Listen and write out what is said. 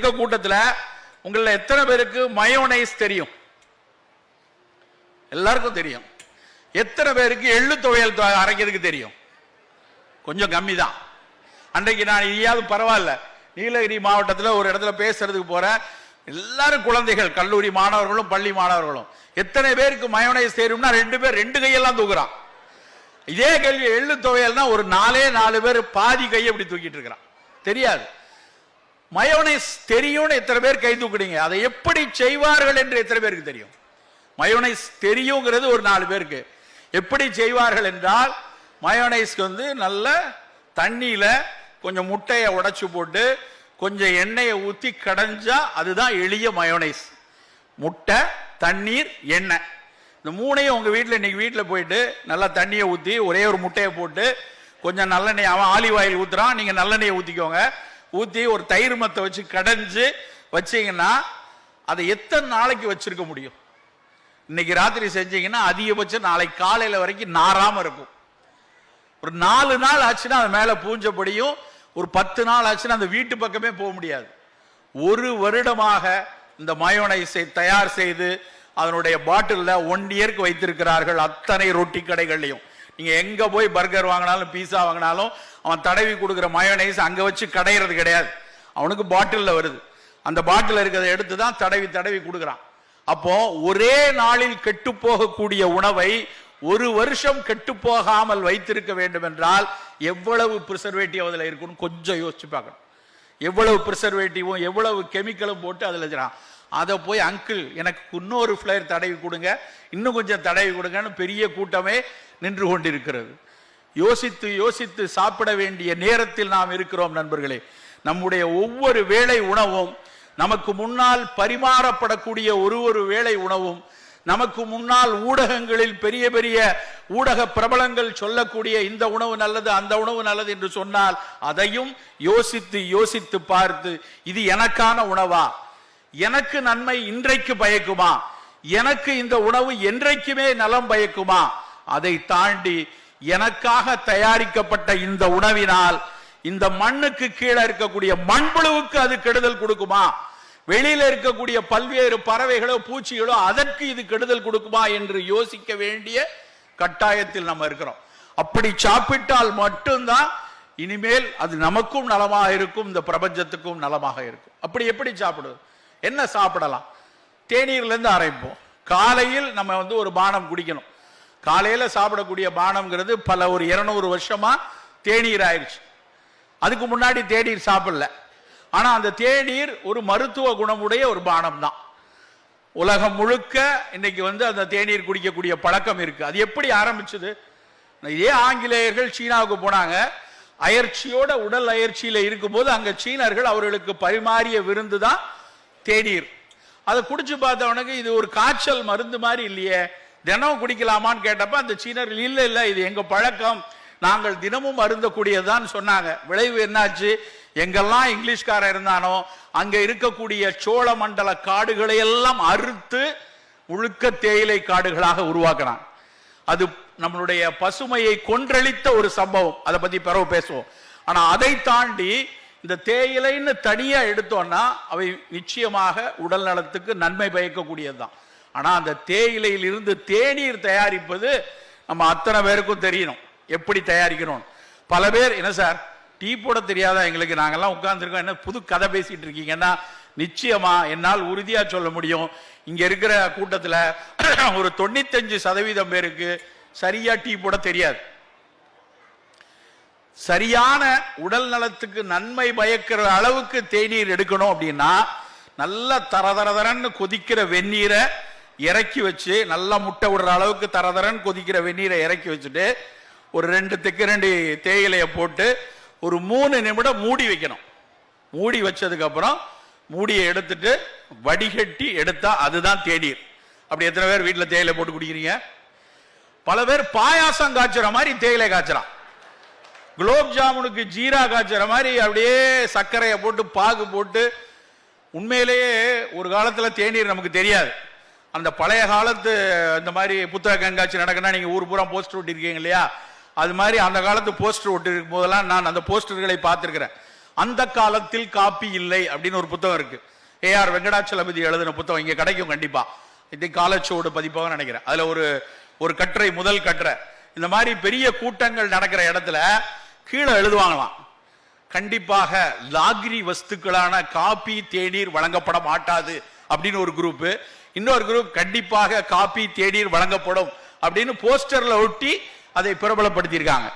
இருக்க கூட்டத்தில் உங்களில் எத்தனை பேருக்கு மயோனைஸ் தெரியும்? எல்லாருக்கும் தெரியும். எத்தனை பேருக்கு எள்ளு துவையல் அரைக்கிறதுக்கு தெரியும்? கொஞ்சம் கம்மி தான் அன்றைக்கு நான் இனியாவது பரவாயில்ல நீலகிரி மாவட்டத்தில் ஒரு இடத்துல பேசுறதுக்கு போகிறேன் எல்லாரும் குழந்தைகள் கல்லூரி மாணவர்களும் பள்ளி மாணவர்களும். எத்தனை பேருக்கு மயோனைஸ் தெரியும்னா ரெண்டு பேர் ரெண்டு கையெல்லாம் தூக்குறான். இதே கேள்வி எள்ளு துவையல்னா ஒரு நாலே நாலு பேர் பாதி கையை இப்படி தூக்கிட்டு இருக்கிறான். தெரியாது. மயோனைஸ் தெரியும்னு எத்தனை பேர் கை தூக்குறீங்க அதை எப்படி செய்வார்கள் என்று எத்தனை பேருக்கு தெரியும்? மயோனைஸ் தெரியுங்கிறது ஒரு நாலு பேருக்கு. எப்படி செய்வார்கள் என்றால் மயோனைஸ்க்கு வந்து நல்ல தண்ணியில் கொஞ்சம் முட்டையை உடச்சி போட்டு கொஞ்சம் எண்ணெயை ஊற்றி கடைஞ்சா அதுதான் எளிய மயோனைஸ் முட்டை தண்ணீர் எண்ணெய். இந்த மூணையும் உங்கள் வீட்டில் இன்றைக்கி வீட்டில் போயிட்டு நல்லா தண்ணியை ஊற்றி ஒரே ஒரு முட்டையை போட்டு கொஞ்சம் நல்லெண்ணெய் அவன் ஆலிவ் ஆயில் ஊற்றுறான் நீங்கள் நல்லெண்ணெயை ஊற்றிக்கோங்க ஊற்றி ஒரு தயிர் மத்தை வச்சு கடைஞ்சு வச்சீங்கன்னா அதை எத்தனை நாளைக்கு வச்சிருக்க முடியும்? இன்னைக்கு ராத்திரி செஞ்சீங்கன்னா அதிகபட்சம் நாளைக்கு காலையில் வரைக்கும் நாராமல் இருக்கும். ஒரு நாலு நாள் ஆச்சுன்னா அது மேலே பூஞ்சபடியும் ஒரு பத்து நாள் ஆச்சுன்னா அந்த வீட்டு பக்கமே போக முடியாது. ஒரு வருடமாக இந்த மயோனைஸை தயார் செய்து அதனுடைய பாட்டிலில் ஒன் இயர்க்கு வைத்திருக்கிறார்கள் அத்தனை ரொட்டி கடைகள்லையும். நீங்க எங்க போய் பர்கர் வாங்கினாலும் பீஸா வாங்கினாலும் அவன் தடவி கொடுக்குற மயோனைஸ் அங்க வச்சு கடையிறது கிடையாது. அவனுக்கு பாட்டிலில் வருது. அந்த பாட்டில் இருக்கிறத எடுத்து தான் தடவி தடவி கொடுக்குறான். அப்போ ஒரே நாளில் கெட்டு போகக்கூடிய உணவை ஒரு வருஷம் கெட்டு போகாமல் வைத்திருக்க வேண்டும் என்றால் எவ்வளவு ப்ரிசர்வேட்டிவ் அதில் இருக்குன்னு கொஞ்சம் யோசிச்சு பார்க்கணும். எவ்வளவு ப்ரிசர்வேட்டிவும் எவ்வளவு கெமிக்கலும் போட்டு அதில் அதை போய் அங்கிள் எனக்கு இன்னொரு ஃப்ளேர் தடவி கொடுங்க. இன்னும் கொஞ்சம் தடவி கொடுங்கன்னு பெரிய கூட்டமே நின்று கொண்டிருக்கிறது. யோசித்து யோசித்து சாப்பிட வேண்டிய நேரத்தில் நாம் இருக்கிறோம் நண்பர்களே. நம்முடைய ஒவ்வொரு வேளை உணவும் நமக்கு முன்னால் பரிமாறப்படக்கூடிய ஒரு ஒரு வேளை உணவும் நமக்கு முன்னால் ஊடகங்களில் பெரிய பெரிய ஊடக பிரபலங்கள் சொல்லக்கூடிய இந்த உணவு நல்லது அந்த உணவு நல்லது என்று சொன்னால் அதையும் யோசித்து யோசித்து பார்த்து இது எனக்கான உணவா? எனக்கு நன்மை இன்றைக்கு பயக்குமா? எனக்கு இந்த உணவு என்றைக்குமே நலம் பயக்குமா? அதை தாண்டி எனக்காக தயாரிக்கப்பட்ட இந்த உணவினால் இந்த மண்ணுக்கு கீழே இருக்கக்கூடிய மண்புழுவுக்கு அது கெடுதல் கொடுக்குமா? வெளியில இருக்கக்கூடிய பல்வேறு பறவைகளோ பூச்சிகளோ அதற்கு இது கெடுதல் கொடுக்குமா என்று யோசிக்க வேண்டிய கட்டாயத்தில் நம்ம இருக்கிறோம். அப்படி சாப்பிட்டால் மட்டும்தான் இனிமேல் அது நமக்கும் நலமாக இருக்கும் இந்த பிரபஞ்சத்துக்கும் நலமாக இருக்கும். அப்படி எப்படி சாப்பிடுவது? என்ன சாப்பிடலாம்? தேநீர்லேருந்து ஆரம்பிப்போம். காலையில் நம்ம வந்து ஒரு பானம் குடிக்கணும். காலையில் சாப்பிடக்கூடிய பானம்ங்கிறது பல ஒரு இருநூறு வருஷமாக தேநீர் ஆயிடுச்சு அதுக்கு முன்னாடி தேநீர் சாப்பிடல. ஆனால் அந்த தேநீர் ஒரு மருத்துவ குணமுடைய ஒரு பானம் தான் உலகம் முழுக்க இன்னைக்கு வந்து அந்த தேநீர் குடிக்கக்கூடிய பழக்கம் இருக்குது அது எப்படி ஆரம்பிச்சது? இதே ஆங்கிலேயர்கள் சீனாவுக்கு போனாங்க. அயற்சியோட உடல் அயற்சியில் இருக்கும்போது அங்கே சீனர்கள் அவர்களுக்கு பரிமாறிய விருந்து தான் தேநீர். அதை குடிச்சு பார்த்தவனுக்கு இது ஒரு காய்ச்சல் மருந்து மாதிரி இல்லையே. தினம் குடிக்கலாமான்னு கேட்டப்ப அந்த சீனர்கள் இல்லை இல்லை இது எங்க பழக்கம். நாங்கள் தினமும் அருந்தக்கூடியதுதான் சொன்னாங்க. விளைவு என்னாச்சு? எங்கெல்லாம் இங்கிலீஷ்காரன் இருந்தானோ அங்க இருக்கக்கூடிய சோழ மண்டல காடுகளை எல்லாம் அறுத்து முழுக்க தேயிலை காடுகளாக உருவாக்கினான். அது நம்மளுடைய பசுமையை கொன்றளித்த ஒரு சம்பவம். அதை பத்தி பிறகு பேசுவோம். ஆனா அதை தாண்டி இந்த தேயிலைன்னு தனியாக எடுத்தோம்னா அவை நிச்சயமாக உடல் நலத்துக்கு நன்மை பயக்கக்கூடியதுதான். ஆனால் அந்த தேயிலையில் இருந்து தேநீர் தயாரிப்பது நம்ம அத்தனை பேருக்கும் தெரியணும். எப்படி தயாரிக்கணும் பல பேர் என்ன சார் டீ போட தெரியாதா எங்களுக்கு? நாங்கள்லாம் உட்காந்துருக்கோம் என்ன புது கதை பேசிகிட்டு இருக்கீங்கன்னா நிச்சயமாக என்னால் உறுதியாக சொல்ல முடியும். இங்கே இருக்கிற கூட்டத்தில் ஒரு தொண்ணூத்தஞ்சு சதவீதம் பேருக்கு சரியாக டீ போட தெரியாது. சரியான உடல் நலத்துக்கு நன்மை பயக்கிற அளவுக்கு தேநீர் எடுக்கணும் அப்படின்னா நல்லா தர தர தரன்னு கொதிக்கிற வெந்நீரை இறக்கி வச்சு நல்லா முட்டை விடுற அளவுக்கு தரதரன்னு கொதிக்கிற வெந்நீரை இறக்கி வச்சுட்டு ஒரு ரெண்டு தெக்கு ரெண்டு தேயிலையை போட்டு ஒரு மூணு நிமிடம் மூடி வைக்கணும். மூடி வச்சதுக்கப்புறம் மூடியை எடுத்துட்டு வடிகட்டி எடுத்தால் அதுதான் தேநீர். அப்படி எத்தனை பேர் வீட்டில் தேயிலை போட்டு குடிக்கிறீங்க? பல பேர் பாயாசம் காய்ச்சுற மாதிரி தேயிலை காய்ச்சலாம். குலோப் ஜாமுனுக்கு ஜீரா காய்ச்சற மாதிரி அப்படியே சர்க்கரையை போட்டு பாகு போட்டு உண்மையிலேயே ஒரு காலத்தில் தேநீர் நமக்கு தெரியாது. அந்த பழைய காலத்து இந்த மாதிரி புத்தக கண்காட்சி நடக்குன்னா நீங்கள் ஊர் பூரா போஸ்டர் ஒட்டிருக்கீங்க இல்லையா? அது மாதிரி அந்த காலத்து போஸ்டர் ஒட்டிருக்கும் போதெல்லாம் நான் அந்த போஸ்டர்களை பார்த்துருக்கிறேன். அந்த காலத்தில் காப்பி இல்லை அப்படின்னு ஒரு புத்தகம் இருக்குது ஏஆர் வெங்கடாச்சலபதி எழுதின புத்தகம் இங்கே கிடைக்கும் கண்டிப்பாக இது காலச்சோடு பதிப்பாக நினைக்கிறேன். அதில் ஒரு ஒரு கட்டுரை முதல் கட்டுரை. இந்த மாதிரி பெரிய கூட்டங்கள் நடக்கிற இடத்துல கீழே எழுதுவாங்களாம். கண்டிப்பாக லாகிரி வஸ்துக்களான காபி தேநீர் வழங்கப்பட மாட்டாது அப்படின்னு ஒரு குரூப் இன்னொரு குரூப் கண்டிப்பாக காபி தேநீர் வழங்கப்படும் அப்படின்னு போஸ்டர்ல ஒட்டி அதை பிரபலப்படுத்தியிருக்காங்க.